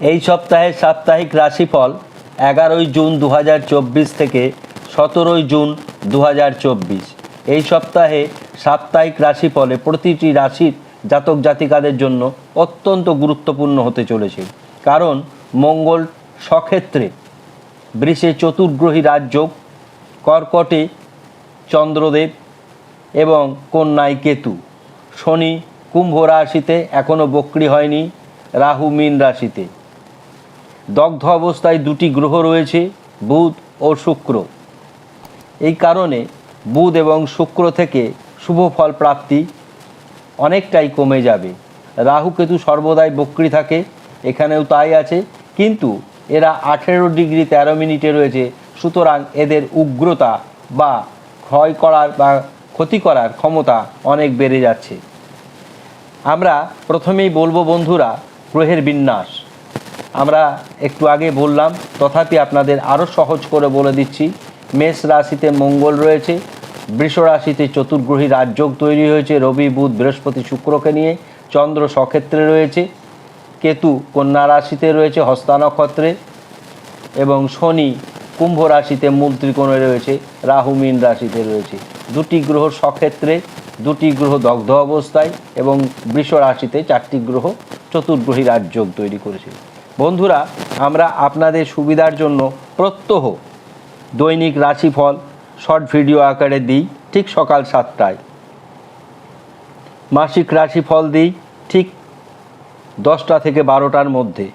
এই সপ্তাহে সাপ্তাহিক রাশিফল এগারোই জুন দু হাজার চব্বিশ থেকে সতেরোই জুন দু হাজার চব্বিশ। এই সপ্তাহে সাপ্তাহিক রাশিফলে প্রতিটি রাশির জাতক জাতিকাদের জন্য অত্যন্ত গুরুত্বপূর্ণ হতে চলেছে। কারণ মঙ্গল সক্ষেত্রে বৃষে চতুর্গ্রহী রাজযোগ কর্কটে চন্দ্রদেব এবং কন্যায় কেতু। শনি কুম্ভ রাশিতে এখনও বক্রি হয়নি, রাহু মীন রাশিতে। দগ্ধ অবস্থায় দুটি গ্রহ রয়েছে, বুধ ও শুক্র। এই কারণে বুধ এবং শুক্র থেকে শুভ ফল প্রাপ্তি অনেকটাই কমে যাবে। রাহু কেতু সর্বদাই বক্রি থাকে, এখানেও তাই আছে। কিন্তু এরা আঠেরো ডিগ্রি তেরো মিনিটে রয়েছে, সুতরাং এদের উগ্রতা বা ক্ষয় করার বা ক্ষতি করার ক্ষমতা অনেক বেড়ে যাচ্ছে। আমরা প্রথমেই বলব বন্ধুরা, গ্রহের বিন্যাস। আমরা একটু আগে বললাম, তথাপি আপনাদের আরও সহজ করে বলে দিচ্ছি, মেষ রাশিতে মঙ্গল রয়েছে, বৃষ রাশিতে চতুর্গ্রহী রাজযোগ তৈরি হয়েছে, রবি, বুধ, বৃহস্পতি, শুক্রকে নিয়ে চন্দ্র সক্ষেত্রে রয়েছে, কেতু কন্যা রাশিতে রয়েছে হস্তা নক্ষত্রে এবং শনি কুম্ভ রাশিতে মূল ত্রিকোণে রয়েছে, রাহু মীন রাশিতে রয়েছে। দুটি গ্রহ সক্ষেত্রে, দুটি গ্রহ দগ্ধ অবস্থায় এবং বৃষ রাশিতে চারটি গ্রহ চতুর্গ্রহী রাজযোগ তৈরি করেছে। বন্ধুরা, আমরা আপনাদের সুবিধার জন্য প্রত্যহ দৈনিক রাশিফল শর্ট ভিডিও আকারে দিই ঠিক সকাল সাতটায়। মাসিক রাশিফল দিই ঠিক দশটা থেকে বারোটার মধ্যে।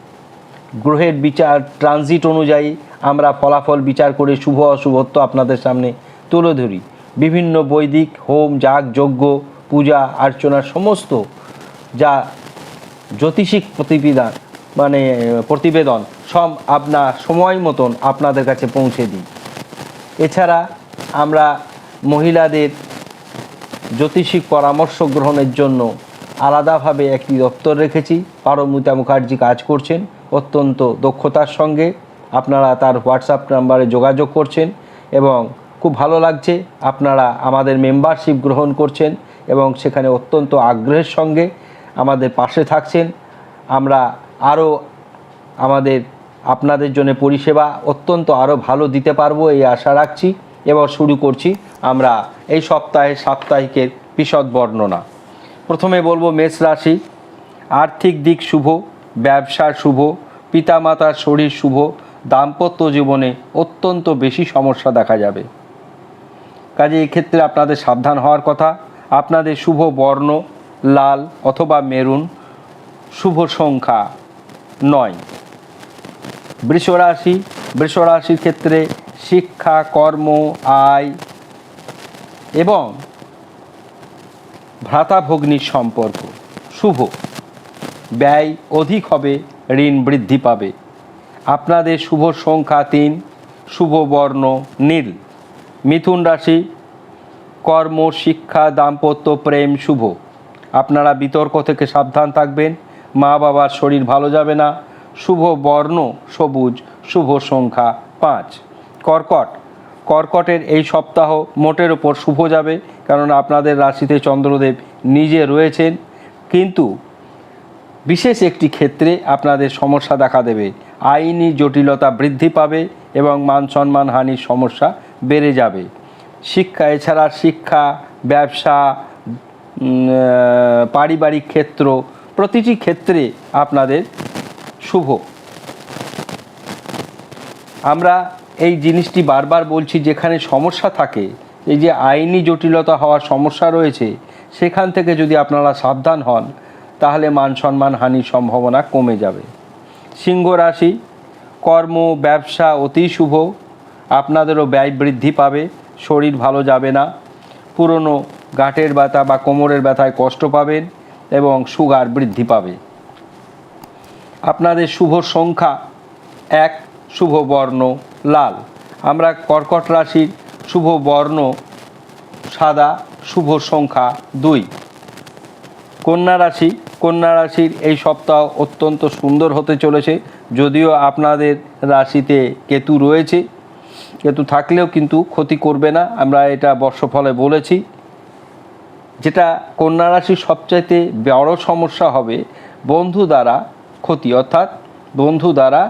গ্রহের বিচার, ট্রানজিট অনুযায়ী আমরা ফলাফল বিচার করে শুভ অশুভত্ব আপনাদের সামনে তুলে ধরি। বিভিন্ন বৈদিক, হোম, যাগ, যজ্ঞ, পূজা অর্চনার সমস্ত যা জ্যোতিষিক প্রতিবিধান মানে প্রতিবেদন সব আপনার সময় মতন আপনাদের কাছে পৌঁছে দিই। এছাড়া আমরা মহিলাদের জ্যোতিষিক পরামর্শ গ্রহণের জন্য আলাদাভাবে একটি দপ্তর রেখেছি। পারমিতা মুখার্জি কাজ করছেন, অত্যন্ত দক্ষতার সঙ্গে। আপনারা তার হোয়াটসঅ্যাপ নাম্বারে যোগাযোগ করছেন এবং খুব ভালো লাগছে, আপনারা আমাদের মেম্বারশিপ গ্রহণ করছেন এবং সেখানে অত্যন্ত আগ্রহের সঙ্গে আমাদের পাশে থাকছেন। আমরা আরও আমাদের আপনাদের জন্য পরিষেবা অত্যন্ত আরও ভালো দিতে পারব, এই আশা রাখছি। এবার শুরু করছি আমরা এই সপ্তাহে সাপ্তাহিকের বিশদ বর্ণনা। প্রথমে বলব মেষ রাশি, আর্থিক দিক শুভ ব্যবসা শুভ, পিতামাতার শরীর শুভ, দাম্পত্য জীবনে অত্যন্ত বেশি সমস্যা দেখা যাবে। কাজে এক্ষেত্রে আপনাদের সাবধান হওয়ার কথা, আপনাদের শুভ বর্ণ, লাল অথবা মেরুন, শুভ সংখ্যা। নয়। বৃষরাশি, বৃষরাশির ক্ষেত্রে শিক্ষা, কর্ম, আয় এবং ভ্রাতাভগ্নির সম্পর্ক শুভ। ব্যয় অধিক হবে, ঋণ বৃদ্ধি পাবে। আপনাদের শুভ সংখ্যা তিন, শুভ বর্ণ নীল। মিথুন রাশি, কর্ম, শিক্ষা, দাম্পত্য, প্রেম শুভ। আপনারা বিতর্ক থেকে সাবধান থাকবেন। মা বাবার শরীর ভালো যাবে না। শুভ বর্ণ, সবুজ, শুভ সংখ্যা পাঁচ। কর্কট। কর্কটের এই সপ্তাহ মোটের ওপর শুভ যাবে, কারণ আপনাদের রাশিতে চন্দ্রদেব নিজে রয়েছেন। কিন্তু বিশেষ একটি ক্ষেত্রে আপনাদের সমস্যা দেখা দেবে। আইনি জটিলতা বৃদ্ধি পাবে এবং মান সম্মান হানির সমস্যা বেড়ে যাবে। শিক্ষা, এছাড়া শিক্ষা, ব্যবসা পারিবারিক ক্ষেত্র প্রতিটি ক্ষেত্রে আপনাদের শুভ। আমরা এই জিনিসটি বারবার বলছি, যেখানে সমস্যা থাকে, এই যে আইনি জটিলতা হওয়ার সমস্যা রয়েছে, সেখান থেকে যদি আপনারা সাবধান হন, তাহলে মান সম্মান হানির সম্ভাবনা কমে যাবে। সিংহ রাশি, কর্ম, ব্যবসা অতি শুভ, আপনাদেরও ব্যয় বৃদ্ধি পাবে, শরীর ভালো যাবে না, পুরনো গাঁটের ব্যথা বা কোমরের ব্যথায় কষ্ট পাবেন এবং সুগার বৃদ্ধি পাবে। আপনাদের শুভ সংখ্যা এক, শুভ বর্ণ লাল। আমরা কর্কট রাশির শুভ বর্ণ সাদা, শুভ সংখ্যা দুই। কন্যা রাশি, কন্যা রাশির এই সপ্তাহ অত্যন্ত সুন্দর হতে চলেছে, যদিও আপনাদের রাশিতে কেতু রয়েছে। কেতু থাকলেও কিন্তু ক্ষতি করবে না, আমরা এটা বর্ষফলে বলেছি। যেটা কন্যা রাশির সবচাইতে বড় সমস্যা হবে বন্ধু দ্বারা ক্ষতি, অর্থাৎ বন্ধু দ্বারা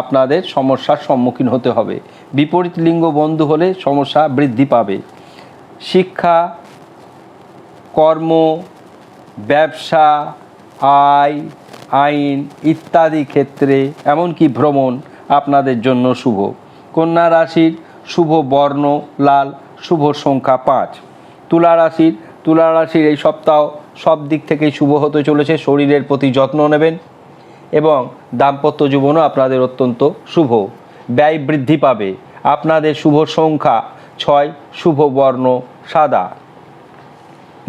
আপনাদের সমস্যার সম্মুখীন হতে হবে। বিপরীত লিঙ্গ বন্ধু হলে সমস্যা বৃদ্ধি পাবে। শিক্ষা, কর্ম, ব্যবসা, আয়, আইন ইত্যাদি ক্ষেত্রে, এমনকি ভ্রমণ আপনাদের জন্য শুভ। কন্যা রাশির শুভ বর্ণ, লাল, শুভ সংখ্যা পাঁচ। তুলা রাশির তুলা রাশির এই সপ্তাহ সব দিক থেকেই শুভ হতে চলেছে, শরীরের প্রতি যত্ন নেবেন এবং দাম্পত্য জীবনও আপনাদের অত্যন্ত শুভ। ব্যয় বৃদ্ধি পাবে। আপনাদের শুভ সংখ্যা ছয়, শুভ বর্ণ সাদা।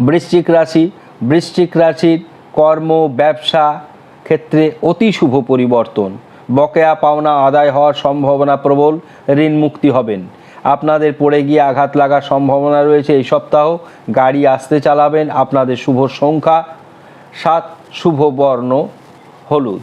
বৃশ্চিক রাশি, বৃশ্চিক রাশির কর্ম, ব্যবসা ক্ষেত্রে অতি শুভ পরিবর্তন। বকেয়া পাওনা আদায় হওয়ার সম্ভাবনা প্রবল ঋণ মুক্তি হবেন। আপনাদের পড়ে গিয়ে আঘাত লাগার সম্ভাবনা রয়েছে এই সপ্তাহ। গাড়ি আসতে চালাবেন, আপনাদের শুভ সংখ্যা সাত, শুভ বর্ণ, হলুদ।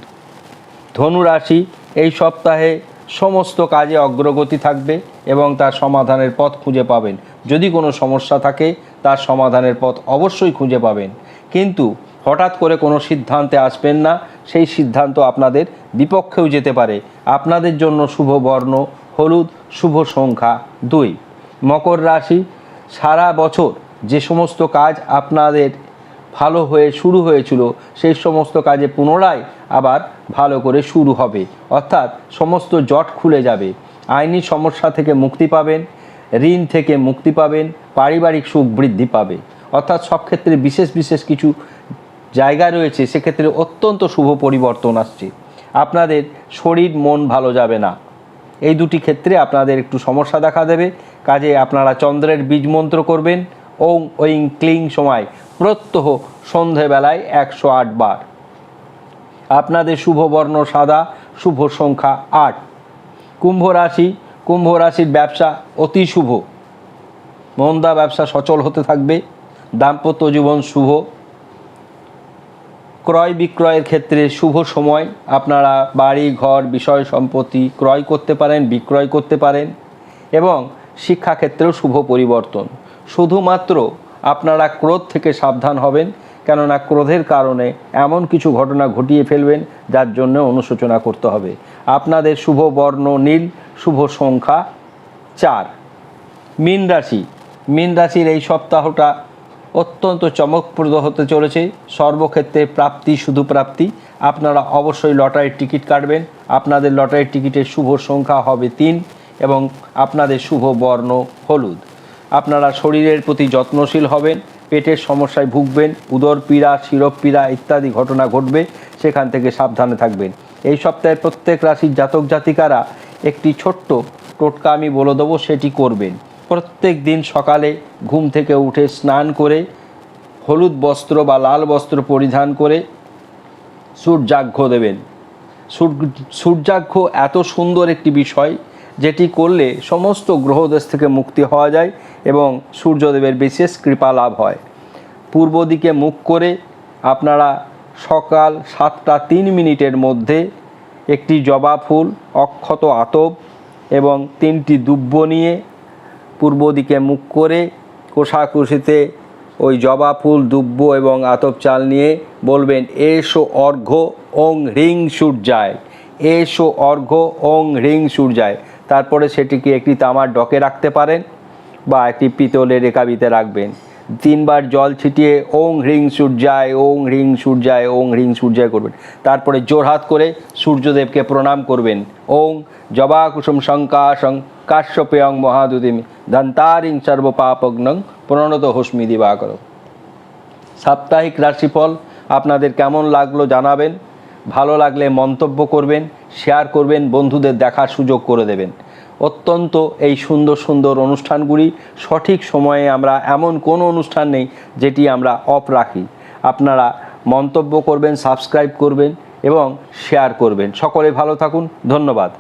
ধনুরাশি এই সপ্তাহে সমস্ত কাজে অগ্রগতি থাকবে এবং তার সমাধানের পথ খুঁজে পাবেন। যদি কোনো সমস্যা থাকে, তার সমাধানের পথ অবশ্যই খুঁজে পাবেন। কিন্তু হঠাৎ করে কোনো সিদ্ধান্তে আসবেন না, সেই সিদ্ধান্ত আপনাদের বিপক্ষেও যেতে পারে। আপনাদের জন্য শুভ বর্ণ হলুদ শুভ সংখ্যা দুই। মকর রাশি, সারা বছর যে সমস্ত কাজ আপনাদের ভালো হয়ে শুরু হয়েছিল, সেই সমস্ত কাজে পুনরায় আবার ভালো করে শুরু হবে। অর্থাৎ সমস্ত জট খুলে যাবে। আইনি সমস্যা থেকে মুক্তি পাবেন, ঋণ থেকে মুক্তি পাবেন, পারিবারিক সুখ বৃদ্ধি পাবে। অর্থাৎ সব ক্ষেত্রে বিশেষ বিশেষ কিছু জায়গা রয়েছে, সেক্ষেত্রে অত্যন্ত শুভ পরিবর্তন আসছে। আপনাদের শরীর, মন ভালো যাবে না। এই দুটি ক্ষেত্রে আপনাদের একটু সমস্যা দেখা দেবে। কাজে আপনারা চন্দ্রের বীজ মন্ত্র করবেন। ওং, ঐং, ক্লিং সময় প্রত্যহ সন্ধেবেলায় একশো আট বার। আপনাদের শুভ বর্ণ সাদা, শুভ সংখ্যা আট। কুম্ভ রাশি, কুম্ভ রাশির ব্যবসা অতি শুভ। মন্দা ব্যবসা সচল হতে থাকবে। দাম্পত্য জীবন শুভ। ক্রয় বিক্রয়ের ক্ষেত্রে শুভ সময়। আপনারা বাড়ি, ঘর, বিষয় সম্পত্তি ক্রয় করতে পারেন, বিক্রয় করতে পারেন এবং শিক্ষাক্ষেত্রেও শুভ পরিবর্তন। শুধুমাত্র আপনারা ক্রোধ থেকে সাবধান হবেন, কেননা ক্রোধের কারণে এমন কিছু ঘটনা ঘটিয়ে ফেলবেন, যার জন্য অনুশোচনা করতে হবে। আপনাদের শুভ বর্ণ নীল, শুভ সংখ্যা চার। মীন রাশি। মীন রাশির এই সপ্তাহটা অত্যন্ত চমকপ্রদ হতে চলেছে। সর্বক্ষেত্রে প্রাপ্তি শুধু প্রাপ্তি। আপনারা অবশ্যই লটারির টিকিট কাটবেন। আপনাদের লটারির টিকিটের শুভ সংখ্যা হবে তিন এবং আপনাদের শুভ বর্ণ হলুদ। আপনারা শরীরের প্রতি যত্নশীল হবেন, পেটের সমস্যায় ভুগবেন উদর পীড়া শিরপ পীড়া ইত্যাদি ঘটনা ঘটবে, সেখান থেকে সাবধানে থাকবেন। এই সপ্তাহে প্রত্যেক রাশির জাতক জাতিকারা একটি ছোট্ট টোটকা আমি বলে দেবো, সেটি করবেন। প্রত্যেক দিন সকালে ঘুম থেকে উঠে স্নান করে হলুদ বস্ত্র বা লাল বস্ত্র পরিধান করে সূর্যাঘ্য দেবেন। সূর্য- সূর্যাঘ্য এত সুন্দর একটি বিষয় যেটি করলে সমস্ত গ্রহদেশ থেকে মুক্তি হওয়া যায় এবং সূর্যদেবের বিশেষ কৃপা লাভ হয়। পূর্ব দিকে মুখ করে আপনারা সকাল সাতটা তিন মিনিটের মধ্যে একটি জবা ফুল, অক্ষত আতপ এবং তিনটি দুব্য নিয়ে পূর্ব দিকে মুখ করে কোষাকুষিতে ওই জবা ফুল দুব্য এবং আতপ চাল নিয়ে বলবেন, এসো অর্ঘ্য, ওং হ্রিং সূর্যায়। এসো অর্ঘ্য, ওং হ্রিং সূর্যায়। তারপরে সেটিকে একটি তামার ডকে রাখতে পারেন বা একটি পিতলের রেকাবিতে রাখবেন। তিনবার জল ছিটিয়ে ওং হ্রিং সূর্যায়, ওং হ্রিং সূর্যায়, ওং হ্রিং সূর্যায় করবেন। তারপরে জোরহাত করে সূর্যদেবকে প্রণাম করবেন। ওং জবা কুসুম শঙ্কাশং কাশ্যপেয়ং মহাদুদিমি দন্তারিং সর্বপাপগ্নং প্রণত হস্মি দিবাকর। সাপ্তাহিক রাশিফল আপনাদের কেমন লাগল জানাবেন, ভালো লাগলে মন্তব্য করবেন, শেয়ার করবেন, বন্ধুদের দেখার সুযোগ করে দেবেন। অত্যন্ত এই সুন্দর সুন্দর অনুষ্ঠানগুলি সঠিক সময়ে আমরা এমন কোনো অনুষ্ঠান নেই যেটি আমরা অফ রাখি। আপনারা মন্তব্য করবেন, সাবস্ক্রাইব করবেন এবং শেয়ার করবেন। সকলে ভালো থাকুন, ধন্যবাদ।